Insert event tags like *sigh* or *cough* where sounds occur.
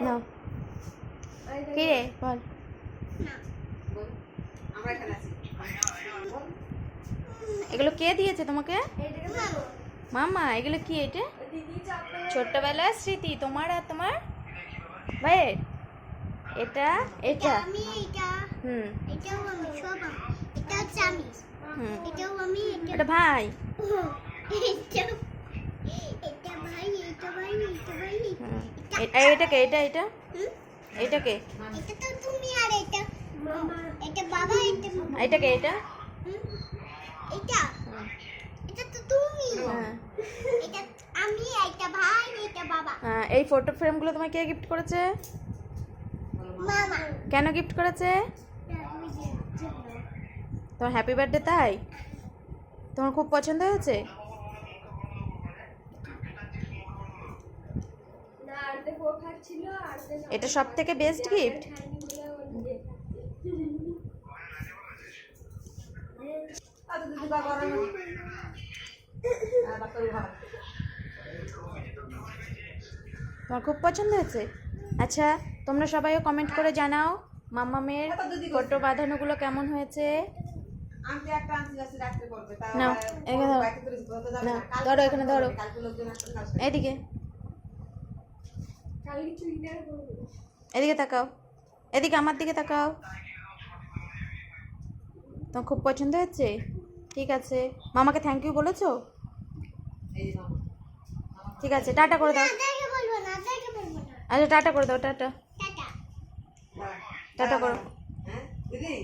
নাও কি রে? বল। এগুলো কে দিয়েছে তোমাকে? মামা এগুলো কি এটা? ছোট্টবেলার স্মৃতি তোমার আর তোমার? ভাইয়ের এটা এটা। আমি হুম। এটা ভাই। *laughs* হুম এ- এই এটাকে এটা এটা? হুম? এটাকে এটা তো তুমি আর এটা। এটা বাবা এটা মামা। এটাকে এটা হুম? এটা। এটা তো তুমি। হ্যাঁ। এটা আমি এটা ভাই এটা বাবা। হ্যাঁ এই ফটো ফ্রেমগুলো তোমায় কে গিফট করেছে? মামা। কেন গিফট করেছে? তোমার হ্যাপি বার্থডে তাই? তোমার খুব পছন্দ হয়েছে? এটা সব থেকে বেস্ট গিফট *laughs* তোমার খুব পছন্দ হয়েছে? আচ্ছা তোমরা সবাইও কমেন্ট করে জানাও মাম্মামের ফটো বাঁধানোগুলো কেমন হয়েছে? ধরো। এখানে ধরো। এদিকে। এদিকে তাকাও। এদিকে আমার দিকে তাকাও। তোমার খুব পছন্দ হয়েছে? ঠিক আছে। মামাকে থ্যাংক ইউ বলেছ। ঠিক আছে টাটা করে দাও। আচ্ছা টাটা করে দাও টাটা। টাটা করো। হ্যাঁ দিদি?